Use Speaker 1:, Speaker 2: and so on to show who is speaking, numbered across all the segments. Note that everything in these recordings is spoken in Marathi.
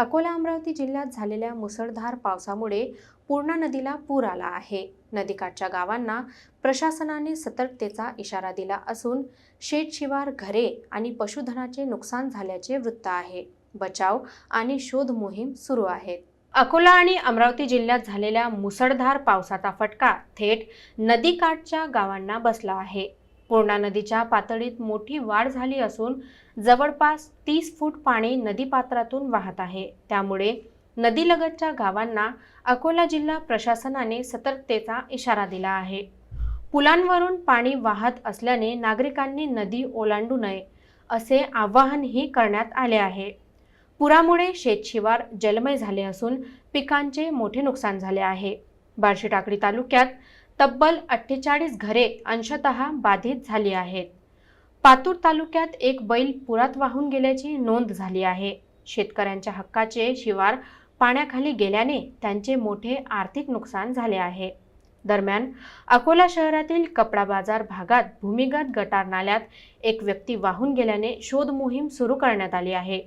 Speaker 1: अकोला अमरावती जिल्ह्यात झालेल्या मुसळधार पावसामुळे पूर्णा नदीला पूर आला आहे. नदीकाठच्या गावांना प्रशासनाने सतर्कतेचा इशारा दिला असून शेतशिवार घरे आणि पशुधनाचे नुकसान झाल्याचे वृत्त आहे. बचाव आणि शोध मोहीम सुरू आहेत अकोला आणि अमरावती जिल्ह्यात झालेल्या मुसळधार पावसाचा फटका थेट नदीकाठच्या गावांना बसला आहे. पूर्णा नदीच्या पातळीत मोठी वाढ झाली असून जवळपास तीस फूट पाणी नदीपात्रातून वाहत आहे. त्यामुळे नदीलगतच्या गावांना अकोला जिल्हा प्रशासनाने सतर्कतेचा इशारा दिला आहे. पुलांवरून पाणी वाहत असल्याने नागरिकांनी नदी ओलांडू नये असे आवाहनही करण्यात आले आहे. पुरामुळे शेतशिवार जलमय झाले असून पिकांचे मोठे नुकसान झाले आहे. बार्शी टाकळी तालुक्यात तब्बल अठ्ठेचाळीस घरे अंशतः बाधित झाली आहेत. पातूर तालुक्यात एक बैल पुरात वाहून गेल्याची नोंद झाली आहे. शेतकऱ्यांच्या हक्काचे शिवार पाण्याखाली गेल्याने त्यांचे मोठे आर्थिक नुकसान झाले आहे. दरम्यान अकोला शहरातील कपडा बाजार भागात भूमिगत गटार नाल्यात एक व्यक्ती वाहून गेल्याने शोध मोहीम सुरू करण्यात आली आहे.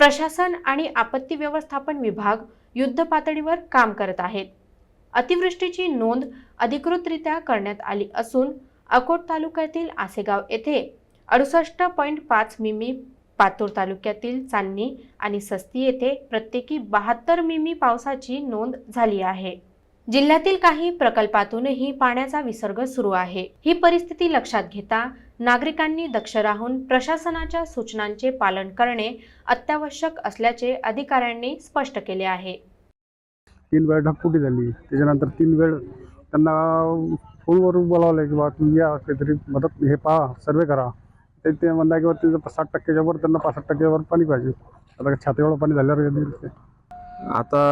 Speaker 1: प्रशासन आणि आपत्ती व्यवस्थापन विभाग युद्ध पातळीवर काम करत आहेत. अतिवृष्टीची नोंद अधिकृतरित्या करण्यात आली असून अकोट तालुक्यातील आसेगाव येथे अडुसष्ट पॉईंट पाच मिमी पातूर तालुक्यातील चांदणी आणि सस्ती येथे प्रत्येकी बहात्तर मिमी पावसाची नोंद झाली आहे. जिल्ह्यातील काही प्रकल्पातूनही पाण्याचा विसर्ग सुरू आहे. ही परिस्थिती लक्षात घेता नागरिकांनी दक्ष राहून प्रशासनाच्या सूचनांचे पालन करणे अत्यावश्यक असल्याचे अधिकाऱ्यांनी स्पष्ट केले आहे.
Speaker 2: तीन वेळ ढकपुटी झाली. त्याच्यानंतर तीन वेळ त्यांना फोनवरून बोलावलं की बा तुम्ही या काहीतरी मदत हे पहा सर्वे करा. ते ते म्हणलं की बाबा तिथं साठ टक्क्याच्या वर त्यांना पासष्ट टक्क्यावर पाणी पाहिजे. आता छातीवर पाणी झाल्यावर ते.
Speaker 3: आता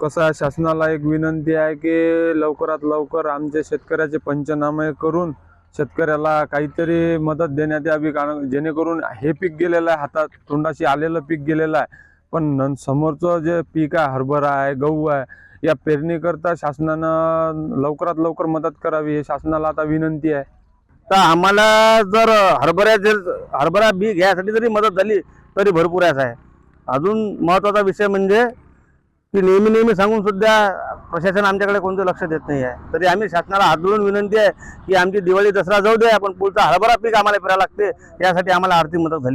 Speaker 3: कसं आहे शासनाला एक विनंती आहे की लवकरात लवकर आमच्या शेतकऱ्याचे पंचनामे करून शेतकऱ्याला काहीतरी मदत देण्यात यावी. कारण जेणेकरून हे पीक गेलेलं आहे हातात तोंडाशी आलेलं पीक गेलेलं आहे. पण न समोरचं जे पीक आहे हरभरा आहे गहू आहे या पेरणीकरता शासनानं लवकरात लवकर मदत करावी हे शासनाला आता विनंती आहे.
Speaker 4: तर आम्हाला जर हरभऱ्या जर हरभरा बी घ्यायसाठी जरी मदत झाली तरी भरपूर असं आहे अजून महत्त्वाचा विषय म्हणजे की नेहमी नेहमी सांगून सुद्धा प्रशासन आमच्याकडे कोणतं लक्ष देत नाही आहे. तरी आम्ही शासनाला हात जोडून विनंती आहे की आमची दिवाळी दसरा जाऊ दे पण पुढचा हरभरा पीक आम्हाला फिरायला लागते यासाठी आम्हाला आर्थिक मदत झाली.